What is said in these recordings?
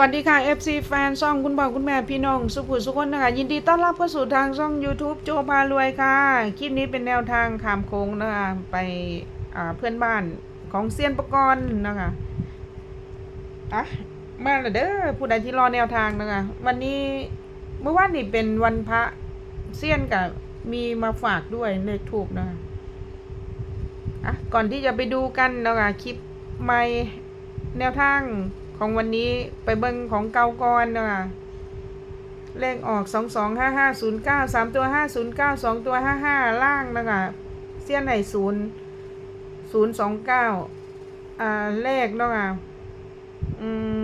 วัสดีค่ะ FC แฟนช่องคุณพ่อคุณแม่พี่น้อง สุขุสุขคนนะคะยินดีต้อนรับเข้าสู่ทางช่อง YouTube โจพารวยค่ะ คลิปนี้เป็นแนวทางขามโค้งนะคะไปเพื่อนบ้านของเซียนประกรณ์นะคะอะมาแล้วเด้อผู้ใดที่รอแนวทางนะคะวันนี้เมื่อวานนี้เป็นวันพระเซียนกับมีมาฝากด้วยเลขถูกนะคะอะก่อนที่จะไปดูกันนะคะคลิปใหม่แนวทาง ของวันนี้ไปเบิ่งของเก่าก่อนนะเลขออกสองสองห้าห้าศูนย์เก้าสามตัวห้าศูนย์เก้าสองตัวห้าห้าล่างนะคะเสี้ยนไหนศูนย์ศูนย์สองเก้าอ่าเลขนาะค่ะอืม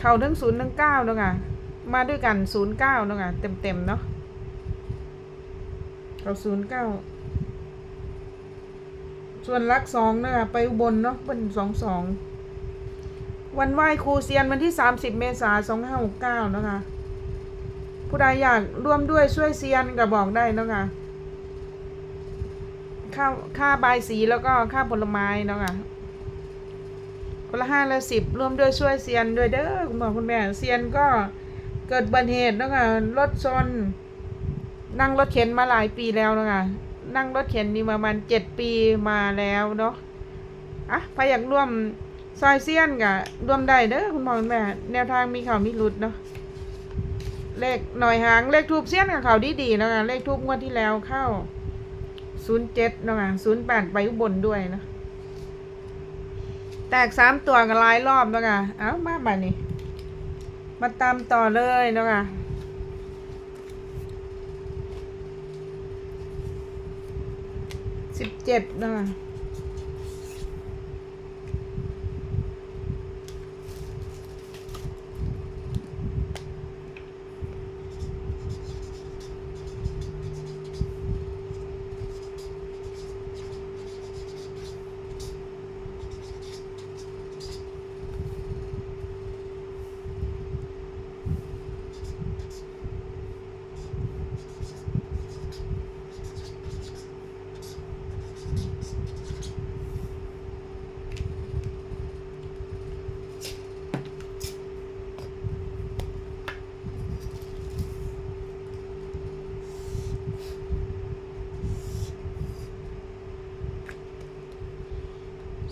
เข่าทั้งศูนย์ทั้งเก้านาะค่ะมาด้วยกันศูนย์เก้านาะค่ะเต็มเต็มเนาะเราศูนย์เก้าส่วนลักสองนาะคะไปอุบลเนาะเป็นสองสอง วันไหว้ครูเซียนวันที่ 30 เมษายน2569 นะคะ ผู้ใดอยากร่วมด้วยช่วยเซียนก็บอกได้นะคะค่าค่าใบาสีแล้วก็ค่าผลไม้เนาะคะคนละห้าละสิบร่วมด้วยช่วยเซียนด้วยเด้อคุณพ่อคุณแม่เซียนก็เกิดบัติเหตุเนาะคะรถชน นั่งรถเข็นมาหลายปีแล้วเนาะคะนั่งรถเข็นนี่ประมาณเจ็ดปีมาแล้วเนาะอะใครอยากร่วม ซอยเซียนกะรวมได้เด้อคุณพ่อคุณแม่ แนวทางมีข่าวมีหลุดเนาะเลขหน่อยหางเลขทูบเซียนกับเขาดีดีๆเนาะคะเลขทูบงวดที่แล้วเข้าศูนย์เจ็ดเนาะคะศูนย์แปดไปอุบลด้วยเนะแตกสามตัวกันหลายรอบเนาะคะเอ้ามาบัดนี้มาตามต่อเลยเนาะคะสิบเจ็ดเนาะคะ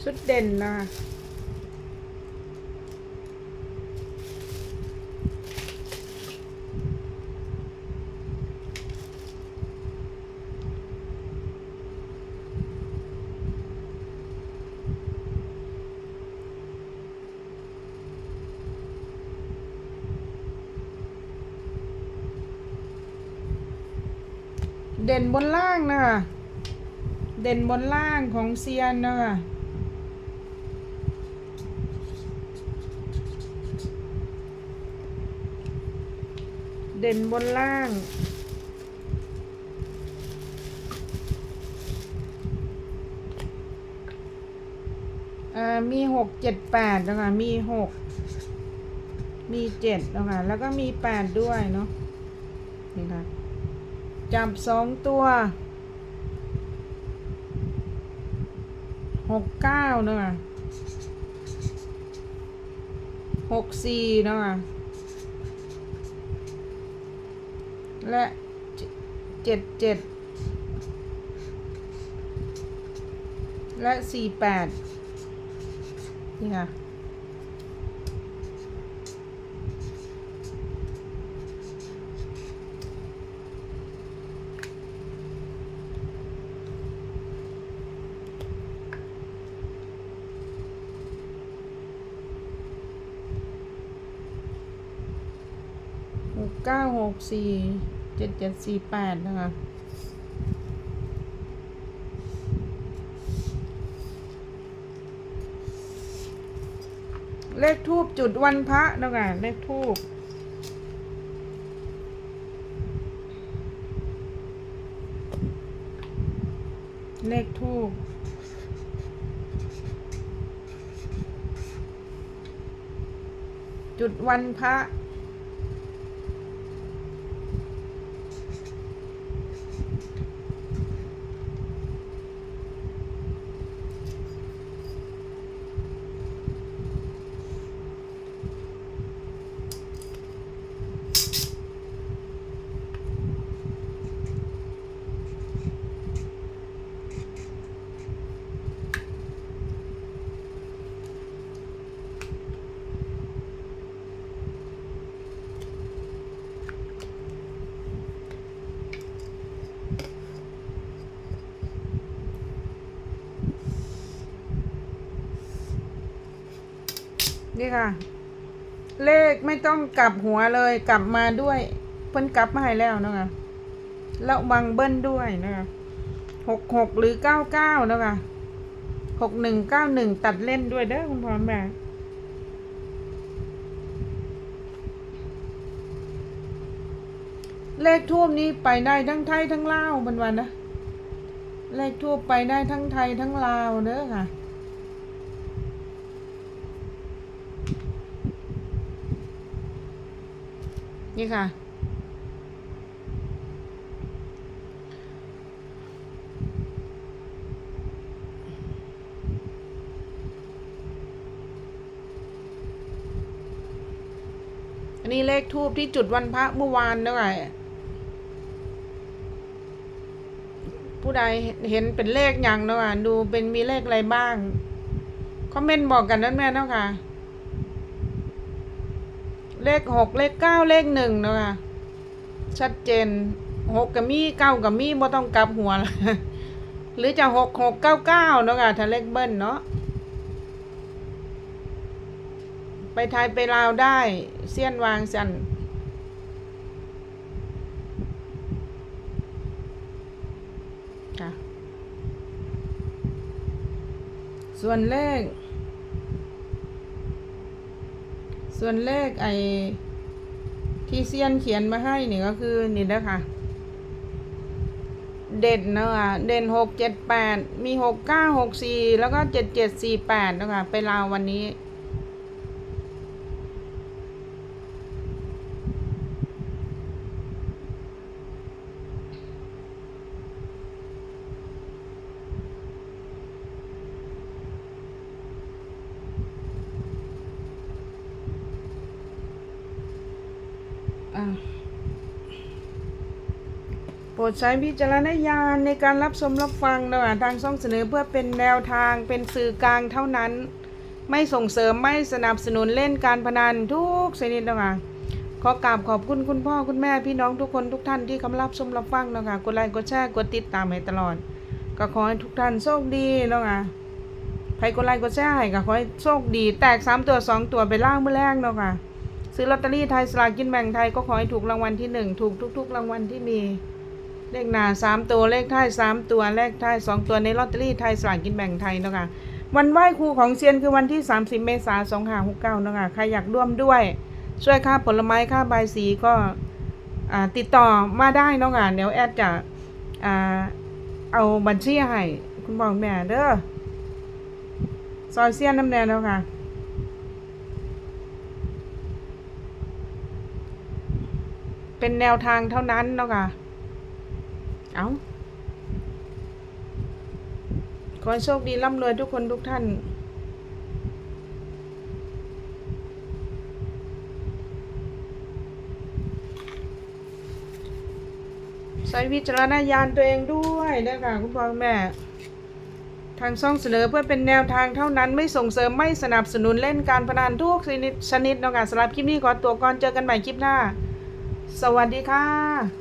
ชุดเด่นนะเด่นบนล่างนะคะ เด่นบนล่างของเซียนนะคะ เด่นบนล่างอ่ามีหกเจ็ดแปดนะคะมีหก มีเจ็ดนะคะแล้วก็มีแปดด้วยเนาะ นี่ค่ะ จับสองตัวหกเก้าเนาะหกสี่เนาะ และเจ็ดเจ็ดและสี่แปดนี่ค่ะหกเก้าหกสี่ เจ็ดเจ็ดสี่แปดนะคะเลขทูบจุดวันพระนะคะเลขทูบเลขทูบจุดวันพระ นี่ค่ะ เลขไม่ต้องกลับหัวเลยกลับมาด้วย เพิ่นกลับมาให้แล้วนะคะแล้ววังเบิ้ลด้วยนะคะหกหกหรือเก้าเก้านะคะหกหนึ่งเก้าหนึ่งตัดเล่นด้วยเด้อคุณพ่อแม่เลขทูบนี้ไปได้ทั้งไทยทั้งลาวบันวันนะ เลขทูบไปได้ทั้งไทยทั้งลาวเด้อค่ะ นี่ค่ะ อันนี้เลขทูบที่จุดวันพระเมื่อวานด้วยผู้ใดเห็นเป็นเลขอย่างเนาะดูเป็นมีเลขอะไรบ้าง คอมเมนต์บอกกันนั่นแม่เนาะค่ะ เลขหกเลขเก้าเลขหนึ่งเนาะค่ะชัดเจนหกกับมีเก้ากับมีบ่ต้องกลับหัวละหรือจะหกหกเก้าเก้าเนาะค่ะถ้าเลขเบิ้ลเนาะไปไทยไปลาวได้เสี้ยนวางสันค่ะส่วนเลข ส่วนเลขไอ้ที่เซียนเขียนมาให้นี่ก็คือนี่นะคะเด่นเนาะเด่นหกเจ็ดแปดมีหกเก้าหกสี่แล้วก็เจ็ดเจ็ดสี่แปดนะคะไปลาววันนี้ รดใช้วิจารณญาณในการรับชมรับฟังนะทางช่องเสนอเพื่อเป็นแนวทางเป็นสื่อกลางเท่านั้น ไม่ส่งเสริมไม่สนับสนุนเล่นการพนันทุกชนิดนะคะขอกราบขอบคุณคุณพ่อคุณแม่พี่น้องทุกคนทุกท่านที่คำรับชมรับฟังนะคะกดไลค์กดแชร์กดติดตามให้ตลอด ก็ขอให้ทุกท่านโชคดีนะคะใครกดไลค์กดแชร์ให้ก็ขอให้โชคดี แตกสามตัวสองตัวไปล่างเมื่อแรกเนาะค่ะซื้อลอตเตอรี่ไทยสลากกินแบ่งไทยก็ขอให้ถูกรางวัลที่หนึ่งถูกทุก ๆ รางวัลที่มี เลขหน้าสามตัวเลขท้ายสามตัวเลขท้ายสองตัวในลอตเตอรี่ไทยสลากกินแบ่งไทยเนาะคะวันไหว้ครูของเซียนคือวันที่ 30 เมษายนสองห้าหกเก้านาะคะใครอยากร่วมด้วย ช่วยค่าผลไม้ค่าใบสีก็ติดต่อมาได้เนาะค่ะเดี๋ยวแอดจะอเอาบัญชีให้คุณบอกแม่เด้อซอยเซียนน้ำแดงเนาะค่ะเป็นแนวทางเท่านั้นเนาะค่ะ เอาขอให้โชคดีร่ำรวยทุกคนทุกท่าน ใช้วิจารณญาณตัวเองด้วยนะคะคุณพ่อคุณแม่ ทางช่องเสนอเพื่อเป็นแนวทางเท่านั้นไม่ส่งเสริมไม่สนับสนุนเล่นการพนันทุกชนิดชนิดนาะคะสำหรับคลิปนี้ขอตัวก่อนเจอกันใหม่คลิปหน้า สวัสดีค่ะ